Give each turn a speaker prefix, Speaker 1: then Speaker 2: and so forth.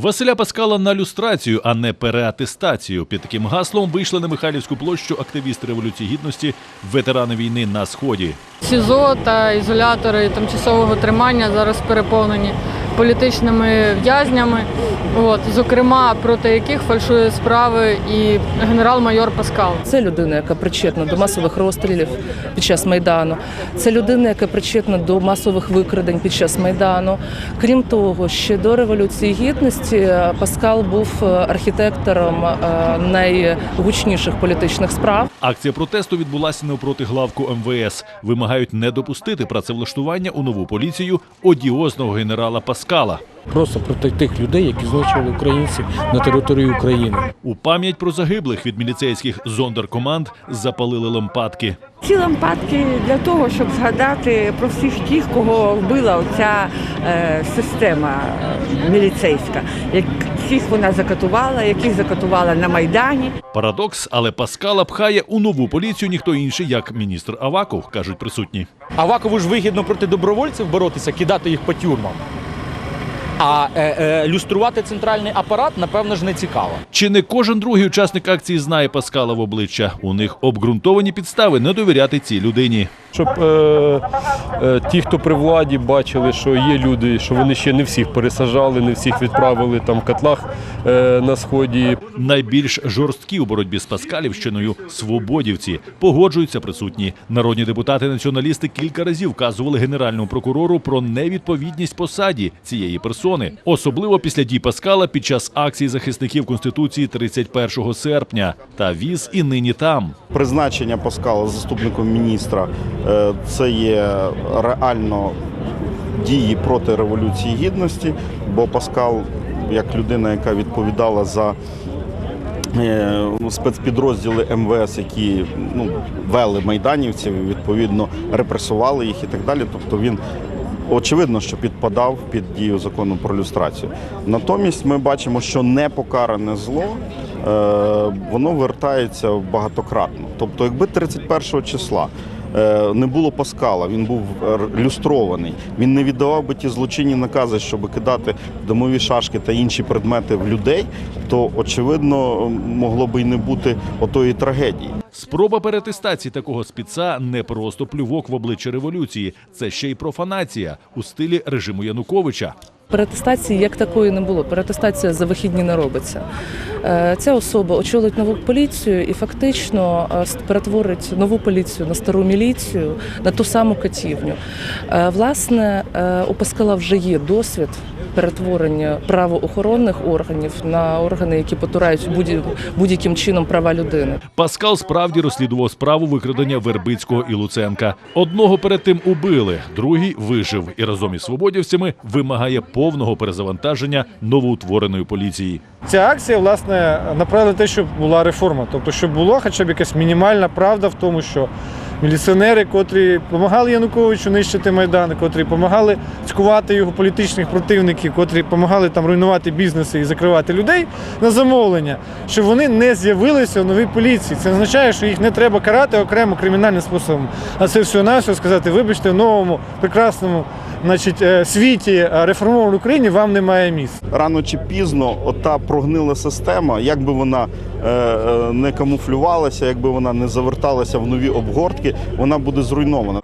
Speaker 1: Василя Паскала на люстрацію, а не переатестацію. Під таким гаслом вийшли на Михайлівську площу активісти революції гідності, ветерани війни на сході.
Speaker 2: СІЗО та ізолятори тимчасового тримання зараз переповнені політичними в'язнями, от, зокрема проти яких фальшує справи і генерал-майор Паскал.
Speaker 3: Це людина, яка причетна до масових розстрілів під час майдану. Це людина, яка причетна до масових викрадень під час майдану. Крім того, ще до революції гідності Паскал був е, архітектором е, найгучніших політичних справ.
Speaker 1: Акція протесту відбулася навпроти главку МВС. Вимагають не допустити працевлаштування у нову поліцію одіозного генерала Паскала.
Speaker 4: Просто проти тих людей, які знищували українців на території України.
Speaker 1: У пам'ять про загиблих від міліцейських зондеркоманд запалили лампадки.
Speaker 5: Ці лампадки для того, щоб згадати про всіх тих, кого вбила оця е, система е, міліцейська, яких вона закатувала, яких закатувала на Майдані.
Speaker 1: Парадокс, але Паскала пхає у нову поліцію ніхто інший, як міністр Аваков, кажуть присутні.
Speaker 6: Авакову ж вигідно проти добровольців боротися, кидати їх по тюрмам. А е, е, люструвати центральний апарат, напевно ж, не цікаво.
Speaker 1: Чи не кожен другий учасник акції знає Паскала в обличчя? У них обґрунтовані підстави не довіряти цій людині.
Speaker 4: Щоб е, е, ті, хто при владі, бачили, що є люди, що вони ще не всіх пересажали, не всіх відправили там в котлах е, на сході.
Speaker 1: Найбільш жорсткі у боротьбі з Паскалівщиною свободівці погоджуються присутні. Народні депутати-націоналісти кілька разів вказували генеральному прокурору про невідповідність посаді цієї персони, особливо після дій Паскала під час акції захисників конституції 31 серпня. Та віз і нині там.
Speaker 7: Призначення Паскала заступником міністра це є реально дії проти революції гідності, бо Паскал, як людина, яка відповідала за е, спецпідрозділи МВС, які ну, вели майданівців, відповідно репресували їх і так далі. Тобто він очевидно, що підпадав під дію закону про люстрацію. Натомість ми бачимо, що непокаране зло е, воно вертається багатократно. Тобто, якби 31 числа. Е, Не було Паскала, він був е, люстрований. Він не віддавав би ті злочинні накази, щоб кидати домові шашки та інші предмети в людей, то очевидно могло би й не бути отої трагедії.
Speaker 1: Спроба перетестації такого спіца не просто плювок в обличчя революції, це ще й профанація у стилі режиму Януковича.
Speaker 3: Перетестації як такої не було. Перетестація за вихідні не робиться. Е, Ця особа очолить нову поліцію і фактично е, перетворить нову поліцію на стару міліцію, на ту саму катівню. Е, Власне, у Паскала вже є досвід перетворення правоохоронних органів на органи, які потурають будь- будь-яким чином права людини.
Speaker 1: Паскал справді розслідував справу викрадення Вербицького і Луценка. Одного перед тим убили, другий вижив і разом із свободівцями вимагає повного перезавантаження новоутвореної поліції.
Speaker 8: Ця акція, власне, направила на те, щоб була реформа. Тобто, щоб була хоча б якась мінімальна правда в тому, що міліціонери, котрі допомагали Януковичу нищити Майдан, котрі допомагали цькувати його політичних противників, котрі допомагали там руйнувати бізнеси і закривати людей на замовлення, щоб вони не з'явилися в новій поліції. Це означає, що їх не треба карати окремо кримінальним способом. А це всього на сказати, вибачте, новому прекрасному значить, е, світі е, реформованій Україні вам немає місця.
Speaker 7: Рано чи пізно ота прогнила система, як би вона е, не камуфлювалася, якби вона не заверталася в нові обгортки, вона буде зруйнована.